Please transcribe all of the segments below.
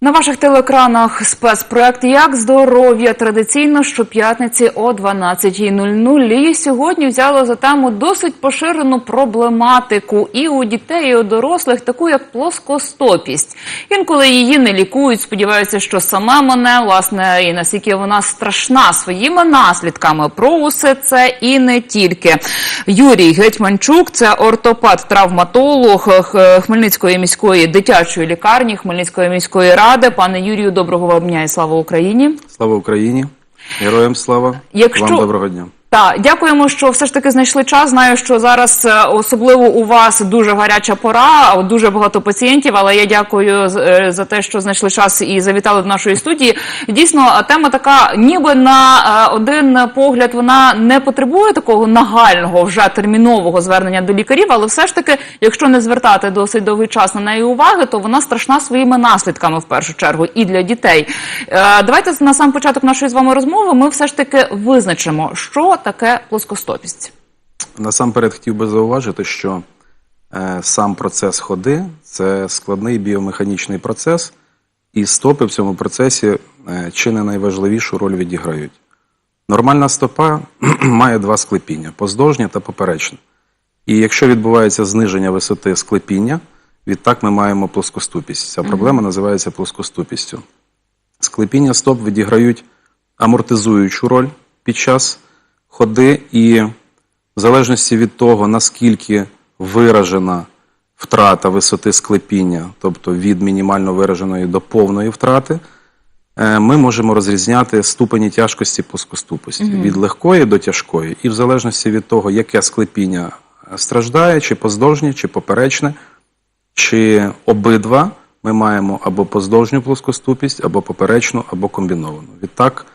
На ваших телекранах спецпроект Як здоров'я традиційно щоп'ятниці о 12.00. І сьогодні взяли за тему досить поширену проблематику і у дітей, і у дорослих, таку як плоскостопість. Інколи її не лікують, сподіваються, що саме мене, власне, і наскільки вона страшна своїми наслідками про усе це і не тільки. Юрій Гетьманчук, це ортопед, травматолог Хмельницької міської дитячої лікарні, Хмельницької міської ради. Пане Юрію, доброго вам дня і слава Україні. Слава Україні! Героям слава! Якщо- Вам доброго дня! Так, дякуємо, що все ж таки знайшли час. Знаю, що зараз е, особливо у вас дуже гаряча пора, дуже багато пацієнтів. Але я дякую е, за те, що знайшли час і завітали до нашої студії. Дійсно, тема така, ніби на е, один погляд, вона не потребує такого нагального вже термінового звернення до лікарів. Але все ж таки, якщо не звертати досить довгий час на неї уваги, то вона страшна своїми наслідками в першу чергу і для дітей. Давайте на сам початок нашої з вами розмови. Ми все ж таки визначимо, що таке плоскостопість. Насамперед хотів би зауважити, що е, сам процес ходи це складний біомеханічний процес, і стопи в цьому процесі е, чи не найважливішу роль відіграють. Нормальна стопа має два склепіння поздовжнє та поперечне. І якщо відбувається зниження висоти склепіння, відтак ми маємо плоскоступість. Ця проблема називається плоскоступістю. Склепіння стоп відіграють амортизуючу роль під час ходи, і в залежності від того, наскільки виражена втрата висоти склепіння, тобто від мінімально вираженої до повної втрати, е, ми можемо розрізняти ступені тяжкості плоскоступості від легкої до тяжкої. І в залежності від того, яке склепіння страждає, чи поздовжнє, чи поперечне, чи обидва ми маємо або поздовжню плоскоступість, або поперечну, або комбіновану. Відтак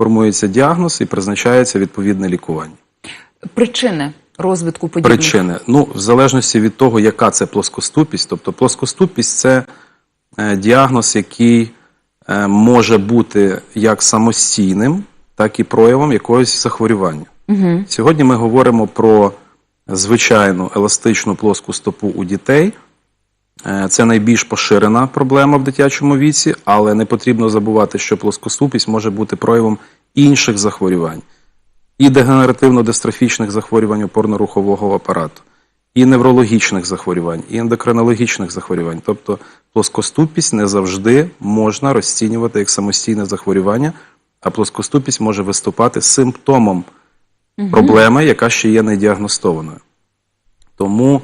формується діагноз і призначається відповідне лікування. Причини розвитку подібних Причини. Ну, в залежності від того, яка це плоскоступість. Тобто плоскоступість це е, діагноз, який е, може бути як самостійним, так і проявом якогось захворювання. Угу. Сьогодні ми говоримо про звичайну еластичну плоску стопу у дітей. Е, Це найбільш поширена проблема в дитячому віці, але не потрібно забувати, що плоскоступість може бути проявом інших захворювань і дегенеративно-дистрофічних захворювань опорно-рухового апарату, і неврологічних захворювань, і ендокринологічних захворювань. Тобто плоскоступість не завжди можна розцінювати як самостійне захворювання, а плоскоступість може виступати симптомом проблеми, яка ще є недіагностованою. Тому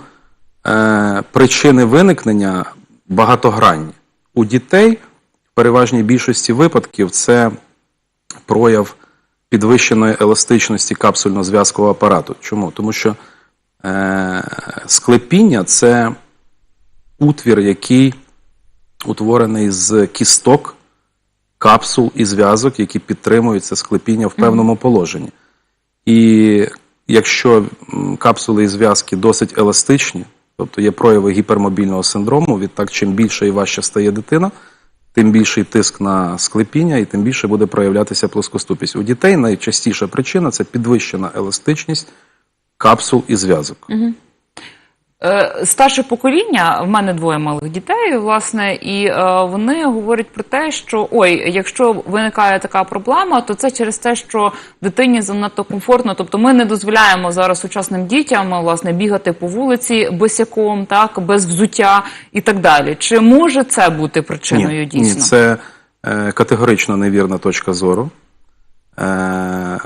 е, причини виникнення багатогранні. У дітей в переважній більшості випадків це прояв підвищеної еластичності капсульно-зв'язкового апарату. Чому? Тому що е, склепіння це утвір, який утворений з кісток, капсул і зв'язок, які підтримують це склепіння в певному положенні. І якщо капсули і зв'язки досить еластичні, тобто є прояви гіпермобільного синдрому, відтак, чим більше і важче стає дитина, тим більший тиск на склепіння і тим більше буде проявлятися плоскоступість. У дітей найчастіша причина це підвищена еластичність капсул і зв'язок. Е, Старше покоління, в мене двоє малих дітей, власне, і е, вони говорять про те, що ой, якщо виникає така проблема, то це через те, що дитині занадто комфортно. Тобто, ми не дозволяємо зараз сучасним дітям власне бігати по вулиці босяком, так без взуття і так далі. Чи може це бути причиною ні, дійсно? ні, це е, категорично невірна точка зору. Е,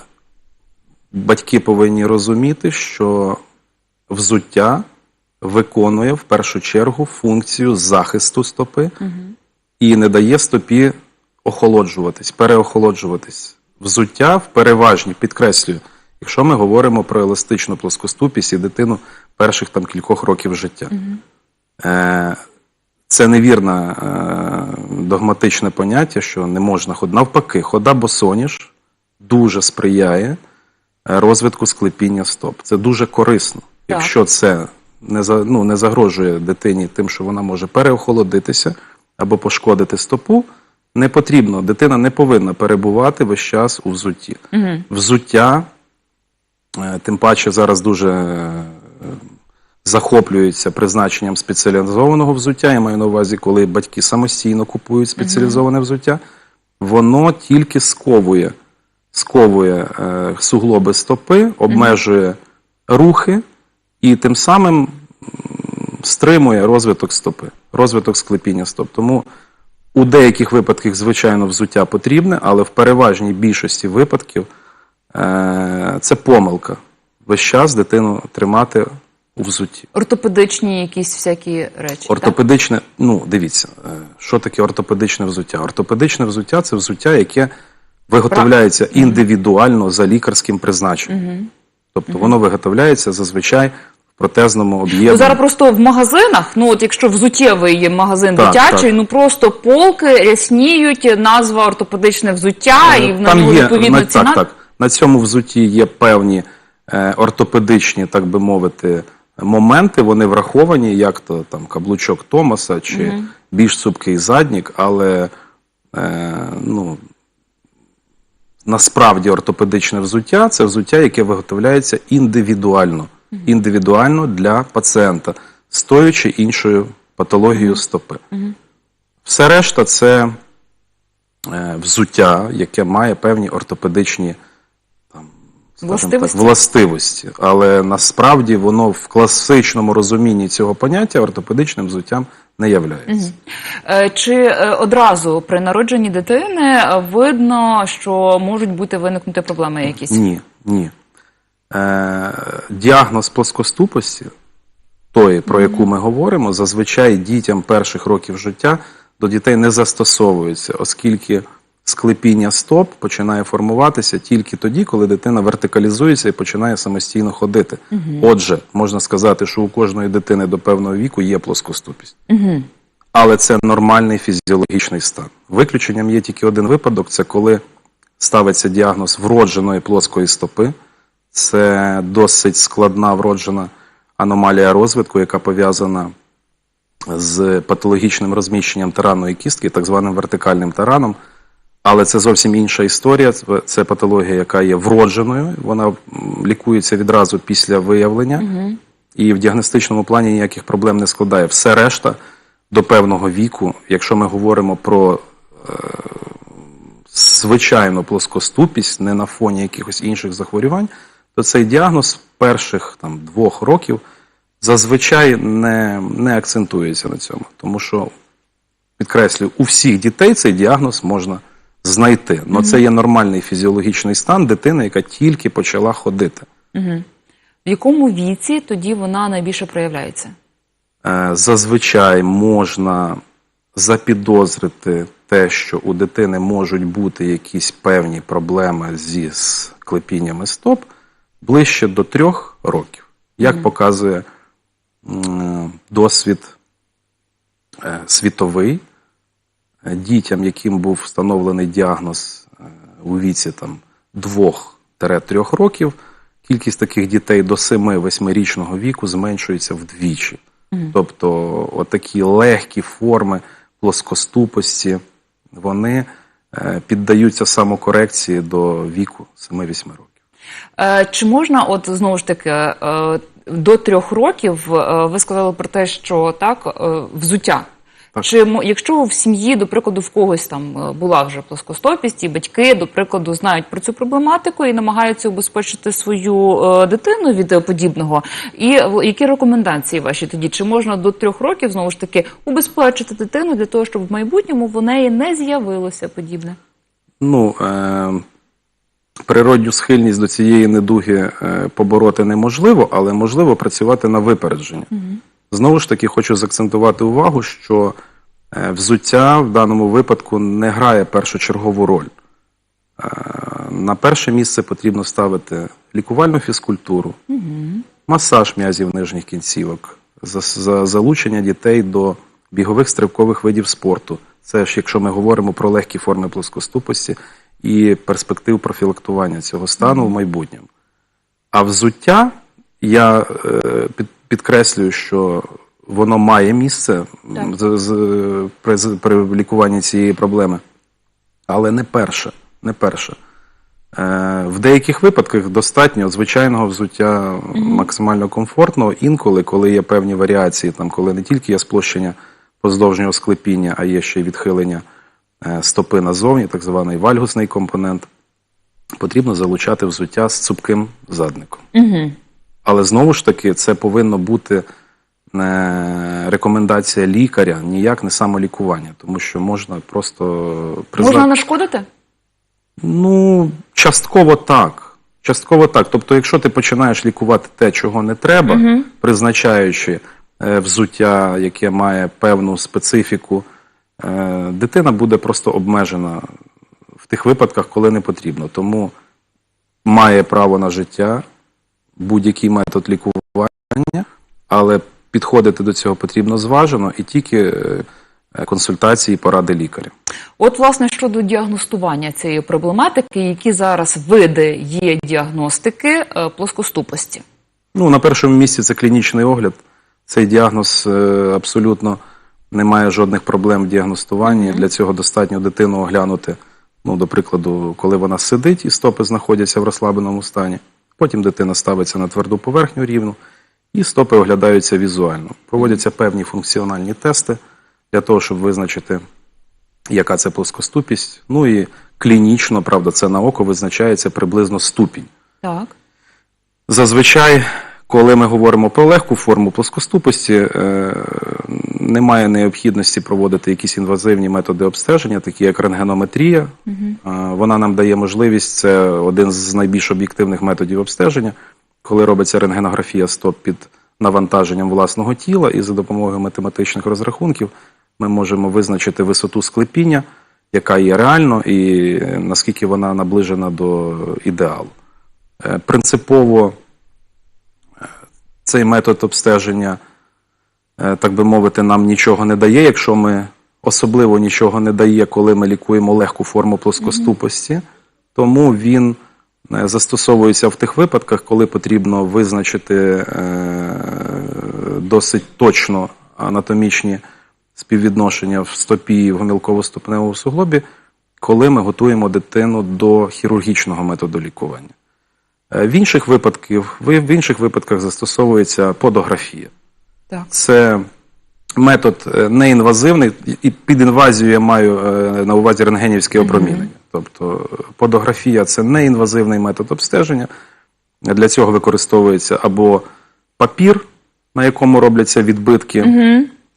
батьки повинні розуміти, що взуття виконує в першу чергу функцію захисту стопи і не дає стопі охолоджуватись, переохолоджуватись. Взуття в переважній, підкреслюю, якщо ми говоримо про еластичну плоскоступість і дитину перших там кількох років життя. Е, це невірне догматичне поняття, що не можна ходити. Навпаки, хода босоніж дуже сприяє е, розвитку склепіння стоп. Це дуже корисно, Так. якщо це не, за, ну, не загрожує дитині тим, що вона може переохолодитися або пошкодити стопу. Не потрібно, дитина не повинна перебувати весь час у взутті. Взуття, е, тим паче зараз дуже е, захоплюються призначенням спеціалізованого взуття, я маю на увазі, коли батьки самостійно купують спеціалізоване взуття, воно тільки сковує, сковує е, суглоби стопи, обмежує рухи і тим самим стримує розвиток стопи, розвиток склепіння стоп. Тому у деяких випадках, звичайно, взуття потрібне, але в переважній більшості випадків е, це помилка. Весь час дитину тримати у взутті. Ортопедичні якісь всякі речі. так? Ортопедичне, ну дивіться, е, що таке ортопедичне взуття? Ортопедичне взуття це взуття, яке виготовляється індивідуально за лікарським призначенням. Тобто воно виготовляється зазвичай протезному Ну, зараз просто в магазинах, ну от якщо взуттєвий є магазин Так, дитячий, так. ну просто полки рясніють, назва ортопедичне взуття, і в Там є відповідно на, ціна. так, так. На цьому взутті є певні е, ортопедичні, так би мовити, моменти. Вони враховані, як то там каблучок Томаса чи більш цупкий заднік, але е, ну, насправді ортопедичне взуття це взуття, яке виготовляється індивідуально, індивідуально для пацієнта з тою чи іншою патологією стопи. Все решта це е, взуття, яке має певні ортопедичні там, Властивості? Так, властивості. Але насправді воно в класичному розумінні цього поняття ортопедичним взуттям не являється. Е, Чи е, одразу при народженні дитини видно, що можуть бути виникнути проблеми якісь? Ні, ні. Е, діагноз плоскоступості, тої, про яку ми говоримо, зазвичай дітям перших років життя до дітей не застосовується, оскільки склепіння стоп починає формуватися тільки тоді, коли дитина вертикалізується і починає самостійно ходити. Отже, можна сказати, що у кожної дитини до певного віку є плоскоступість. Але це нормальний фізіологічний стан. Виключенням є тільки один випадок: це коли ставиться діагноз вродженої плоскої стопи. Це досить складна вроджена аномалія розвитку, яка пов'язана з патологічним розміщенням таранної кістки, так званим вертикальним тараном. Але це зовсім інша історія. Це- патологія, яка є вродженою. Вона лікується відразу після виявлення, і в діагностичному плані ніяких проблем не складає. Все решта до певного віку, якщо ми говоримо про е, звичайну плоскоступість, не на фоні якихось інших захворювань, то цей діагноз перших там, двох років зазвичай не, не акцентується на цьому. Тому що, підкреслюю, у всіх дітей цей діагноз можна знайти. Але це є нормальний фізіологічний стан дитини, яка тільки почала ходити. В якому віці тоді вона найбільше проявляється? Е, зазвичай можна запідозрити те, що у дитини можуть бути якісь певні проблеми зі склепіннями стоп ближче до трьох років. Як показує досвід е, світовий, е, дітям, яким був встановлений діагноз е, у віці там, 2-3 років, кількість таких дітей до 7-8-річного віку зменшується вдвічі. Тобто, отакі легкі форми плоскоступості, вони піддаються самокорекції до віку 7-8 років. Е, Чи можна, от знову ж таки, е, до трьох років е, ви сказали про те, що так, взуття. Так. Чи якщо в сім'ї, до прикладу, в когось там була вже плоскостопість, і батьки, до прикладу, знають про цю проблематику і намагаються убезпечити свою е, дитину від подібного, і які рекомендації ваші тоді? Чи можна до трьох років знову ж таки убезпечити дитину для того, щоб в майбутньому в неї не з'явилося подібне? Ну, е, природню схильність до цієї недуги е, побороти неможливо, але можливо працювати на випередження. Знову ж таки, хочу заакцентувати увагу, що е, взуття в даному випадку не грає першочергову роль. Е, на перше місце потрібно ставити лікувальну фізкультуру, масаж м'язів нижніх кінцівок, за залучення дітей до бігових стрибкових видів спорту. Це ж якщо ми говоримо про легкі форми плоскоступості і перспектив профілактування цього стану в майбутньому. А взуття, я е, підкреслюю, що воно має місце при, при лікуванні цієї проблеми, але не перше. Не перше. Е, В деяких випадках достатньо звичайного взуття максимально комфортного. Інколи, коли є певні варіації, там, коли не тільки є сплощення поздовжнього склепіння, а є ще й відхилення стопи назовні, так званий вальгусний компонент, потрібно залучати взуття з цупким задником. Угу. Але знову ж таки, це повинно бути е, рекомендація лікаря, ніяк не самолікування, тому що можна просто призна- Можна нашкодити? Ну, частково так. Частково так. Тобто, якщо ти починаєш лікувати те, чого не треба, призначаючи е, взуття, яке має певну специфіку, е, дитина буде просто обмежена в тих випадках, коли не потрібно. Тому має право на життя, будь-який метод лікування, але підходити до цього потрібно зважено і тільки е, консультації і поради лікаря. От, власне, щодо діагностування цієї проблематики, які зараз види є діагностики е, плоскоступості? Ну, на першому місці це клінічний огляд. Цей діагноз е, абсолютно не має жодних проблем в діагностуванні. Для цього достатньо дитину оглянути, ну, до прикладу, коли вона сидить і стопи знаходяться в розслабленому стані. Потім дитина ставиться на тверду поверхню рівну, і стопи оглядаються візуально. Проводяться певні функціональні тести для того, щоб визначити, яка це плоскоступість. Ну і клінічно, правда, це на око визначається приблизно ступінь. Так. Зазвичай, коли ми говоримо про легку форму плоскоступості, е, немає необхідності проводити якісь інвазивні методи обстеження, такі як рентгенометрія. Е, Вона нам дає можливість, це один з найбільш об'єктивних методів обстеження, коли робиться рентгенографія стоп під навантаженням власного тіла, і за допомогою математичних розрахунків ми можемо визначити висоту склепіння, яка є реально, і е, наскільки вона наближена до ідеалу. Принципово цей метод обстеження, е, так би мовити, нам нічого не дає, якщо ми особливо нічого не дає, коли ми лікуємо легку форму плоскоступості, тому він е, застосовується в тих випадках, коли потрібно визначити е, досить точно анатомічні співвідношення в стопі і в гомілково-ступневому суглобі, коли ми готуємо дитину до хірургічного методу лікування. Е, В інших випадках, в інших випадках застосовується подографія. Так. Це метод е, неінвазивний, і під інвазією я маю е, на увазі рентгенівське опромінення. Тобто е, подографія це неінвазивний метод обстеження. Для цього використовується або папір, на якому робляться відбитки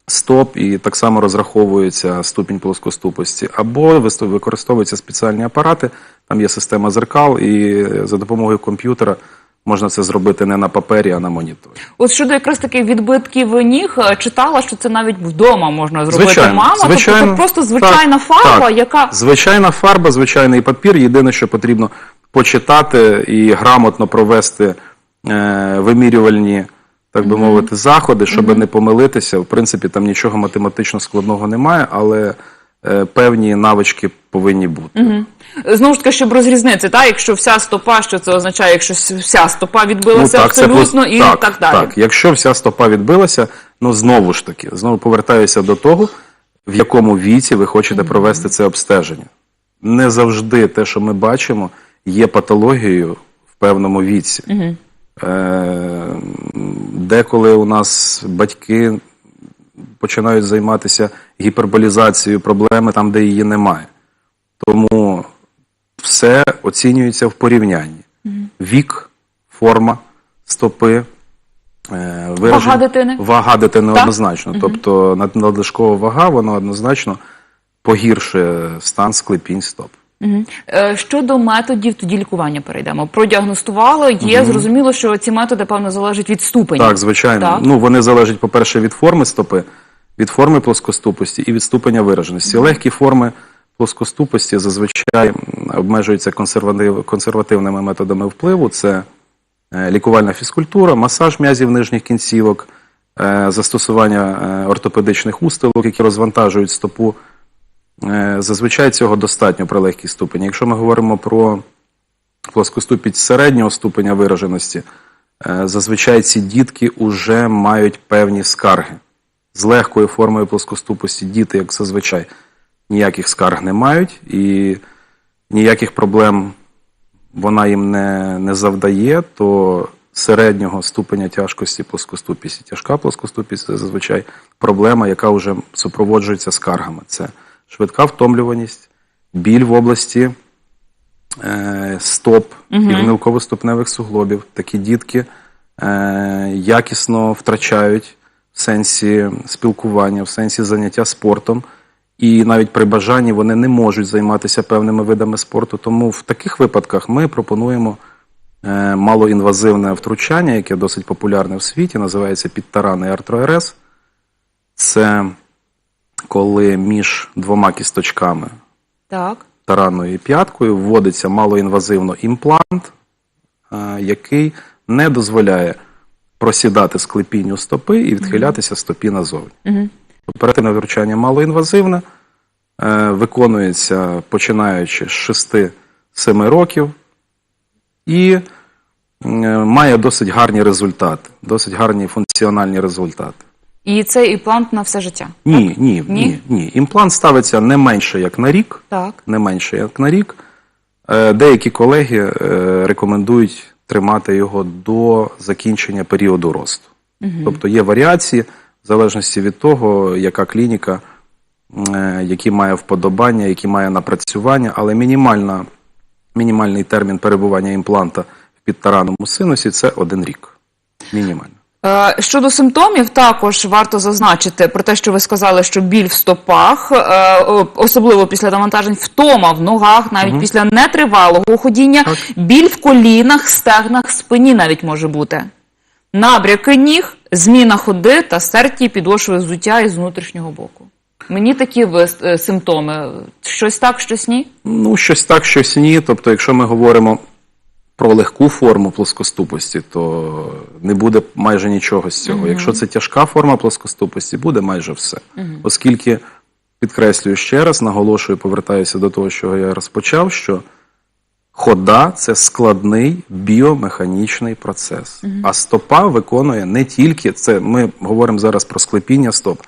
стоп, і так само розраховується ступінь плоскоступості, або використовуються спеціальні апарати, там є система зеркал, і е, за допомогою комп'ютера можна це зробити не на папері, а на моніторі. От щодо якраз таки відбитків ніг, е, читала, що це навіть вдома можна зробити Звичайно, мама. звичайно. Тобто це просто звичайна Так, фарба, так. яка Звичайна фарба, звичайний папір. Єдине, що потрібно почитати і грамотно провести е, вимірювальні, так би мовити, заходи, щоб не помилитися. В принципі, там нічого математично складного немає, але е, певні навички повинні бути. знову ж таки, щоб розрізнити, та якщо вся стопа, що це означає, якщо вся стопа відбилася Ну, це абсолютно просто- і так, далі. Так, якщо вся стопа відбилася, ну знову ж таки, знову повертаюся до того, в якому віці ви хочете провести це обстеження. Не завжди те, що ми бачимо, є патологією в певному віці. Е, деколи у нас батьки починають займатися гіперболізацією проблеми там, де її немає. Тому все оцінюється в порівнянні. Вік, форма стопи, е, вираження- Вага дитини? Вага дитини Так. однозначно. Тобто надлишкова вага, вона однозначно погіршує стан склепінь стоп. Е, Щодо методів тоді лікування перейдемо. Продіагностували, є зрозуміло, що ці методи певно залежать від ступеня. Так, звичайно. Так. Ну, вони залежать, по-перше, від форми стопи, від форми плоскоступості і від ступеня вираженості. Легкі форми плоскоступості зазвичай обмежуються консерватив, консервативними методами впливу. Це е, лікувальна фізкультура, масаж м'язів нижніх кінцівок, е, застосування ортопедичних устилок, які розвантажують стопу. Е, Зазвичай цього достатньо при легкій ступені. Якщо ми говоримо про плоскоступість середнього ступеня вираженості, е, зазвичай ці дітки вже мають певні скарги. З легкою формою плоскоступості діти, як зазвичай, ніяких скарг не мають і ніяких проблем вона їм не, не завдає, то середнього ступеня тяжкості плоскоступість і тяжка плоскоступість це зазвичай проблема, яка вже супроводжується скаргами. Це швидка втомлюваність, біль в області е, стоп і гнилково-ступневих суглобів. Такі дітки е, якісно втрачають в сенсі спілкування, в сенсі заняття спортом. І навіть при бажанні вони не можуть займатися певними видами спорту. Тому в таких випадках ми пропонуємо е, малоінвазивне втручання, яке досить популярне в світі, називається підтаранний артроерез. Це коли між двома кісточками Так. таранною і п'яткою вводиться малоінвазивно імплант, е, який не дозволяє просідати склепінню стопи і відхилятися стопі назовні. Угу. Оперативне втручання малоінвазивне, е, виконується починаючи з 6-7 років і е, має досить гарні результати, досить гарні функціональні результати. І це імплант на все життя. Ні, ні, Ні? ні, ні. Імплант ставиться не менше як на рік, Так. не менше як на рік. Е, Деякі колеги е, рекомендують тримати його до закінчення періоду росту. Тобто є варіації в залежності від того, яка клініка, е, які має вподобання, які має напрацювання, але мінімальна, мінімальний термін перебування імпланта в підтараному синусі це один рік. Мінімально. Е, Щодо симптомів, також варто зазначити про те, що ви сказали, що біль в стопах, е, особливо після навантажень, втома в ногах, навіть після нетривалого ходіння, Так. біль в колінах, стегнах, спині навіть може бути. Набряки ніг, зміна ходи та стерті підошви взуття із внутрішнього боку. Мені такі е, симптоми. Щось так, щось ні? Ну, щось так, щось ні. Тобто, якщо ми говоримо про легку форму плоскоступості, то не буде майже нічого з цього. Якщо це тяжка форма плоскоступості, буде майже все. Оскільки, підкреслюю ще раз, наголошую, повертаюся до того, що я розпочав, що хода це складний біомеханічний процес. А стопа виконує не тільки це. Ми говоримо зараз про склепіння стоп.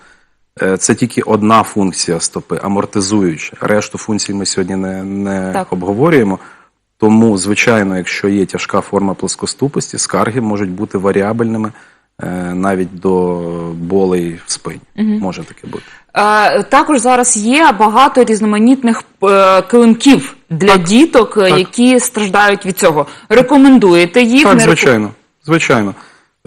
Е, Це тільки одна функція стопи, амортизуюча. Решту функцій ми сьогодні не, не Так. обговорюємо. Тому, звичайно, якщо є тяжка форма плоскоступості, скарги можуть бути варіабельними е, навіть до болей в спині. Може таке бути. Е, Також зараз є багато різноманітних е, килимків для діток, е, так. які страждають від цього. Рекомендуєте їх? Так, не звичайно. Звичайно.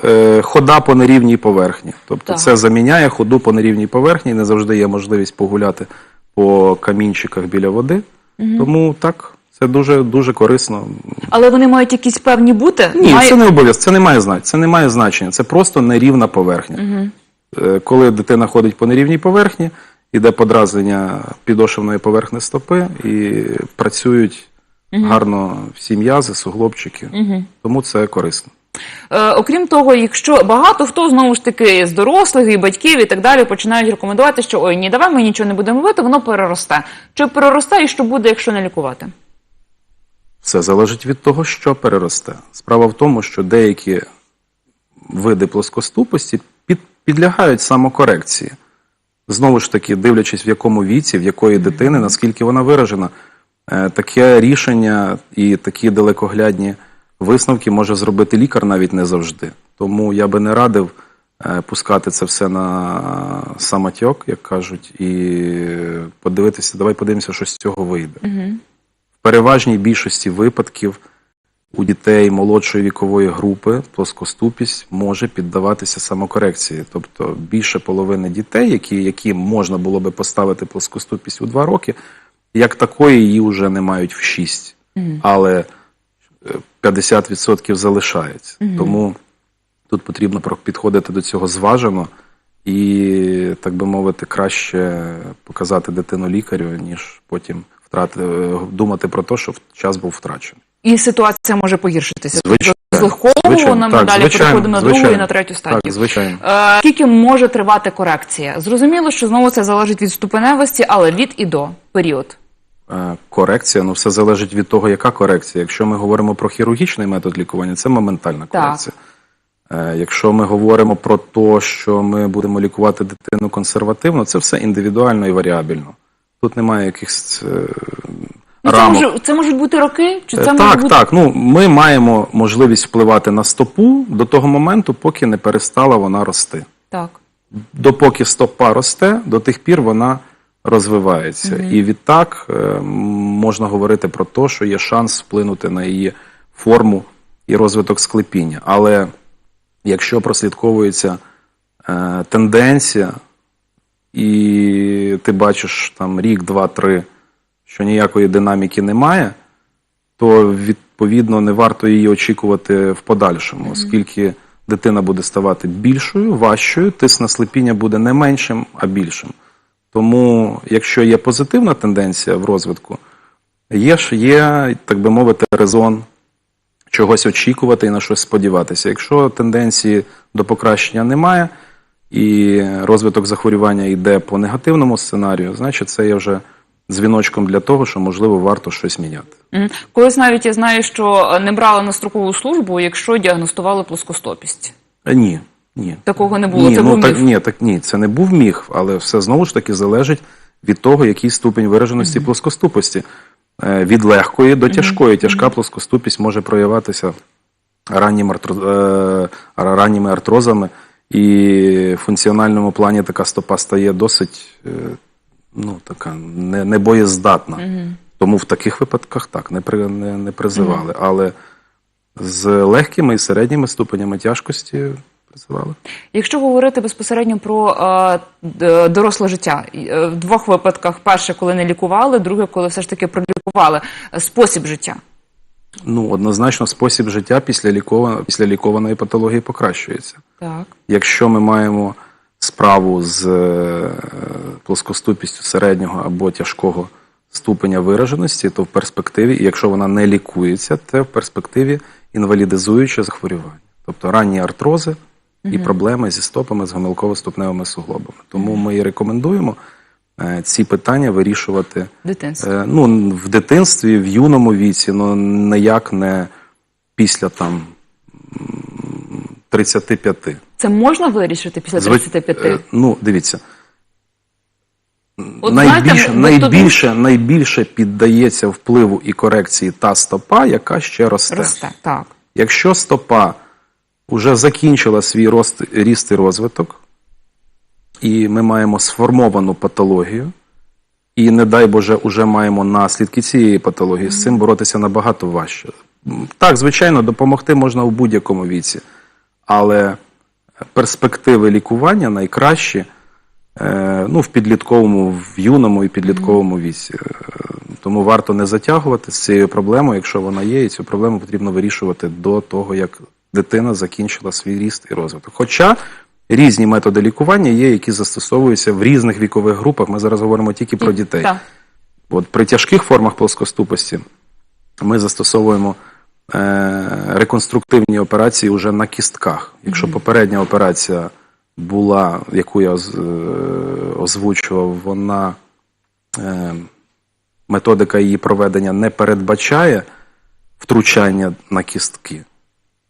Е, Хода по нерівній поверхні. Тобто Так. це заміняє ходу по нерівній поверхні. Не завжди є можливість погуляти по камінчиках біля води. Тому так, це дуже дуже корисно. Але вони мають якісь певні бути? Ні, Має- це не обов'язково, це не має значення. Це не має значення. Це просто нерівна поверхня. Е, Коли дитина ходить по нерівній поверхні, іде подразнення підошвеної поверхні стопи і працюють гарно всі м'язи, суглобчики. Тому це корисно. Е, окрім того, якщо багато хто знову ж таки з дорослих і батьків і так далі починають рекомендувати, що ой, ні, давай ми нічого не будемо робити, воно переросте. Чи переросте і що буде, якщо не лікувати? Все залежить від того, що переросте. Справа в тому, що деякі види плоскоступості під, підлягають самокорекції. Знову ж таки, дивлячись, в якому віці, в якої дитини, наскільки вона виражена, Е, таке рішення і такі далекоглядні висновки може зробити лікар навіть не завжди. Тому я би не радив е, пускати це все на самотьок, як кажуть, і подивитися, давай подивимося, що з цього вийде. В переважній більшості випадків у дітей молодшої вікової групи плоскоступість може піддаватися самокорекції. Тобто більше половини дітей, які, які можна було би поставити плоскоступість у 2 роки, як такої її вже не мають в 6. Але е, 50% залишається. Тому тут потрібно підходити до цього зважено і, так би мовити, краще показати дитину лікарю, ніж потім втрати, е, думати про те, що час був втрачений. І ситуація може погіршитися. Звичайно. З легкого Звичайно. ми Так, далі звичайно, переходимо на другу і на третю стадію. Так, звичайно. Е, Скільки може тривати корекція? Зрозуміло, що знову це залежить від ступеневості, але від і до період. Е, Корекція, ну все залежить від того, яка корекція. Якщо ми говоримо про хірургічний метод лікування, це моментальна Так. корекція. Е, Якщо ми говоримо про те, що ми будемо лікувати дитину консервативно, це все індивідуально і варіабельно. Тут немає якихось. е, Ну, Це, може, це можуть бути роки? Чи це Е, може так, бути так. Ну, ми маємо можливість впливати на стопу до того моменту, поки не перестала вона рости. так. Допоки стопа росте, до тих пір вона розвивається. І відтак е, можна говорити про те, що є шанс вплинути на її форму і розвиток склепіння. Але якщо прослідковується тенденція, і ти бачиш там рік, два, три, що ніякої динаміки немає, то відповідно не варто її очікувати в подальшому, оскільки дитина буде ставати більшою, важчою, тиск на слепіння буде не меншим, а більшим. Тому, якщо є позитивна тенденція в розвитку, є ж є, так би мовити, резон чогось очікувати і на щось сподіватися. Якщо тенденції до покращення немає, і розвиток захворювання йде по негативному сценарію, значить це є вже дзвіночком для того, що можливо варто щось міняти. Колись навіть я знаю, що не брали на строкову службу, якщо діагностували плоскостопість. Е, Ні, ні. Такого не було. Ні, це ну, був так, міф. ні, так ні, це не був міф, але все знову ж таки залежить від того, який ступень вираженості плоскоступості. Е, Від легкої до тяжкої. Тяжка плоскоступість може прояватися е, ранніми артрозами, і в функціональному плані така стопа стає досить е, ну, така не, небоєздатна. Тому в таких випадках так не, при, не, не призивали. Але з легкими і середніми ступенями тяжкості призивали. Якщо говорити безпосередньо про е, доросле життя, е, в двох випадках: перше, коли не лікували, друге, коли все ж таки пролікували Е, спосіб життя. Ну, однозначно, спосіб життя після, лікова... після лікованої патології покращується. Так. Якщо ми маємо справу з е, плоскоступістю середнього або тяжкого ступеня вираженості, то в перспективі, і якщо вона не лікується, то в перспективі інвалідизуюче захворювання, тобто ранні артрози і проблеми зі стопами з гомілково-ступневими суглобами. Тому ми і рекомендуємо е, ці питання вирішувати Дитинство. Е, ну, в дитинстві, в юному віці, ну ніяк не після там 35. Це можна вирішити після 35? е, Ну, дивіться. От найбільше, знаєте, найбільше, найбільше піддається впливу і корекції та стопа, яка ще росте. Росте. Так. Якщо стопа вже закінчила свій рост, ріст і розвиток, і ми маємо сформовану патологію, і, не дай Боже, вже маємо наслідки цієї патології, з цим боротися набагато важче. Так, звичайно, допомогти можна у будь-якому віці, але перспективи лікування найкращі е, ну, в підлітковому, в юному і підлітковому віці. Е, Тому варто не затягувати з цією проблемою, якщо вона є, і цю проблему потрібно вирішувати до того, як дитина закінчила свій ріст і розвиток. Хоча різні методи лікування є, які застосовуються в різних вікових групах. Ми зараз говоримо тільки про дітей. От при тяжких формах плоскоступості ми застосовуємо реконструктивні операції вже на кістках. Якщо попередня операція була, яку я е, озвучував, вона е, методика її проведення не передбачає втручання на кістки.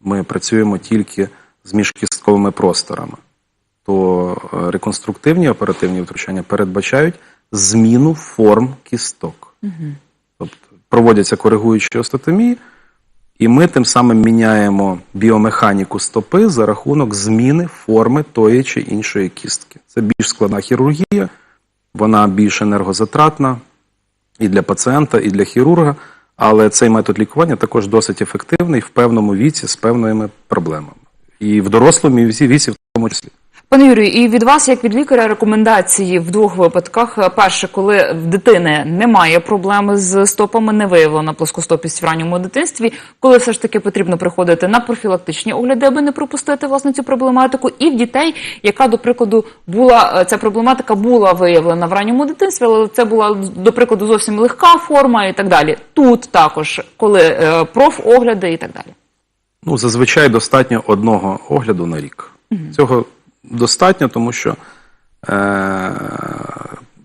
Ми працюємо тільки з міжкістковими просторами. То е, реконструктивні оперативні втручання передбачають зміну форм кісток. Тобто проводяться коригуючі остеотомії, і ми тим самим міняємо біомеханіку стопи за рахунок зміни форми тої чи іншої кістки. Це більш складна хірургія, вона більш енергозатратна і для пацієнта, і для хірурга. Але цей метод лікування також досить ефективний в певному віці з певними проблемами. І в дорослому віці, в тому числі. Пане Юрію, і від вас, як від лікаря, рекомендації в двох випадках. Перше, коли в дитини немає проблеми з стопами, не виявлена плоскостопість в ранньому дитинстві, коли все ж таки потрібно приходити на профілактичні огляди, аби не пропустити власне цю проблематику, і в дітей, яка, до прикладу, була е, ця проблематика була виявлена в ранньому дитинстві, але це була до прикладу зовсім легка форма і так далі. Тут також, коли е, профогляди і так далі. Ну, зазвичай достатньо одного огляду на рік. Цього достатньо, тому що е-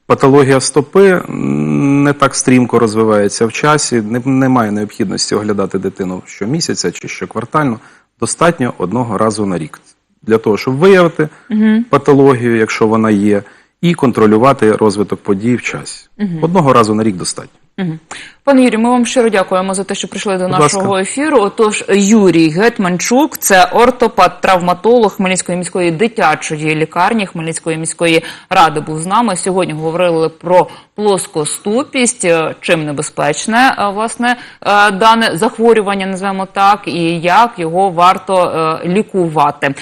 патологія стопи не так стрімко розвивається в часі, не, немає необхідності оглядати дитину щомісяця чи щоквартально. Достатньо одного разу на рік. Для того, щоб виявити патологію, якщо вона є, і контролювати розвиток подій в часі. Одного разу на рік достатньо. Пане Юрію, ми вам щиро дякуємо за те, що прийшли до нашого ефіру. Отож, Юрій Гетманчук, це ортопат, травматолог Хмельницької міської дитячої лікарні Хмельницької міської ради, був з нами. Сьогодні говорили про плоскоступість, е, чим небезпечне е, власне е, дане захворювання, називаємо так, і як його варто лікувати.